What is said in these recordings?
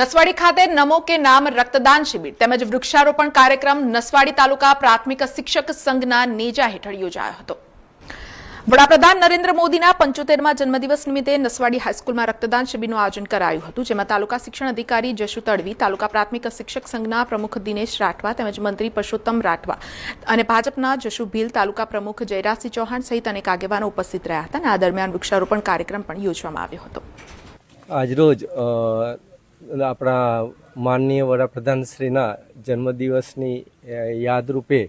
નસવાડી ખાતે નમો કે નામ રક્તદાન શિબિર તેમજ વૃક્ષારોપણ કાર્યક્રમ નસવાડી તાલુકા પ્રાથમિક શિક્ષક સંઘના નેજા હેઠળ યોજાયો હતો. વડાપ્રધાન નરેન્દ્ર મોદીના પંચોતેરમા જન્મદિવસ નિમિત્તે નસવાડી હાઈસ્કૂલમાં રક્તદાન શિબિરનું આયોજન કરાયું હતું, જેમાં તાલુકા શિક્ષણ અધિકારી જશુ તડવી, તાલુકા પ્રાથમિક શિક્ષક સંઘના પ્રમુખ દિનેશ રાઠવા તેમજ મંત્રી પરસોત્તમ રાઠવા અને ભાજપના જશુ ભીલ, તાલુકા પ્રમુખ જયરાજસિંહ ચૌહાણ સહિત અનેક આગેવાનો ઉપસ્થિત રહ્યા હતા અને આ દરમિયાન વૃક્ષારોપણ કાર્યક્રમ પણ યોજવામાં આવ્યો હતો. આજરોજ આપણા માનનીય વડાપ્રધાનશ્રીના જન્મદિવસની યાદરૂપે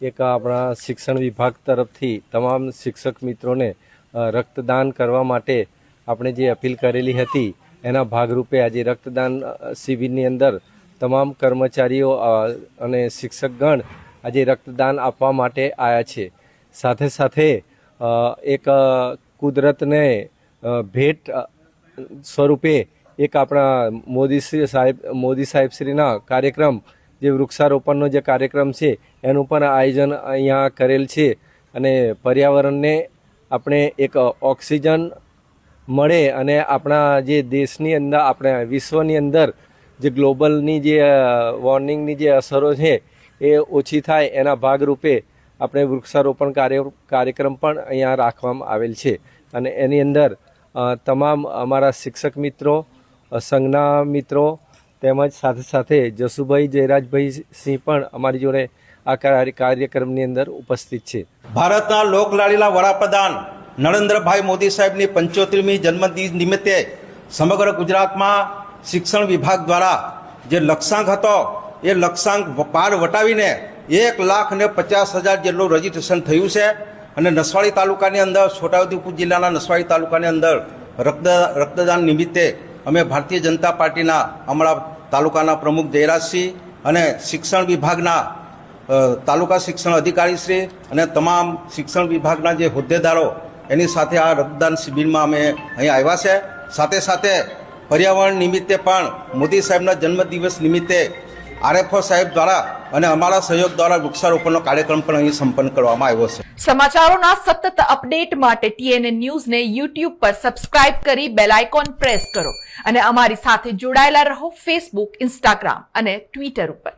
એક આપણા શિક્ષણ વિભાગ તરફથી તમામ શિક્ષક મિત્રોને રક્તદાન કરવા માટે આપણે જે અપીલ કરેલી હતી, એના ભાગરૂપે આજે રક્તદાન શિબિરની અંદર તમામ કર્મચારીઓ અને શિક્ષકગણ આજે રક્તદાન આપવા માટે આવ્યા છે. સાથે સાથે એક કુદરતને ભેટ સ્વરૂપે એક આપણા મોદી શ્રી સાહેબ, મોદી સાહેબશ્રીના કાર્યક્રમ, જે વૃક્ષારોપણનો જે કાર્યક્રમ છે, એનું પણ આયોજન અહીંયા કરેલ છે. અને પર્યાવરણને આપણે એક ઓક્સિજન મળે અને આપણા જે દેશની અંદર, આપણે વિશ્વની અંદર જે ગ્લોબલની જે વોર્નિંગની જે અસરો છે, એ ઓછી થાય એના ભાગરૂપે આપણે વૃક્ષારોપણ કાર્ય, કાર્યક્રમ પણ અહીંયા રાખવામાં આવેલ છે. અને એની અંદર તમામ અમારા શિક્ષક મિત્રો સંઘના મિત્રો તેમજ સાથે સાથે જસુભાઈ જયરાજભાઈ સિંહ પણ અમારી જોડે આ કાર્યક્રમની અંદર ઉપસ્થિત છે. ભારતના લોકલાડીલા વડાપ્રધાન નરેન્દ્રભાઈ મોદી સાહેબની પંચોતેરમી જન્મદિન નિમિત્તે સમગ્ર ગુજરાતમાં શિક્ષણ વિભાગ દ્વારા જે લક્ષ્યાંક હતો, એ લક્ષ્યાંક પાર વટાવીને એક લાખ ને પચાસ હજાર જેટલું રજીસ્ટ્રેશન થયું છે અને નસવાડી તાલુકાની અંદર છોટાઉદેપુર જિલ્લાના નસવાડી તાલુકાની અંદર રક્ત, રક્તદાન નિમિત્તે અમે ભારતીય જનતા પાર્ટીના અમારા તાલુકાના પ્રમુખ જયરાજસિંહ અને શિક્ષણ વિભાગના તાલુકા શિક્ષણ અધિકારીશ્રી અને તમામ શિક્ષણ વિભાગના જે હોદ્દેદારો, એની સાથે આ રક્તદાન શિબિરમાં અમે અહીં આવ્યા છે. સાથે સાથે પર્યાવરણ નિમિત્તે પણ મોદી સાહેબના જન્મદિવસ નિમિત્તે આરએફઓ સાહેબ દ્વારા અને અમારા સહયોગ દ્વારા વૃક્ષારોપણનો કાર્યક્રમ પણ અહીં સંપન્ન કરવામાં આવ્યો છે. સમાચારોના સતત અપડેટ માટે ટીએનએ ન્યૂઝને યુટ્યુબ પર સબસ્ક્રાઇબ કરી બેલ આઇકોન પ્રેસ કરો અને અમારી સાથે જોડાયેલા રહો ફેસબુક, ઇન્સ્ટાગ્રામ અને ટ્વિટર ઉપર.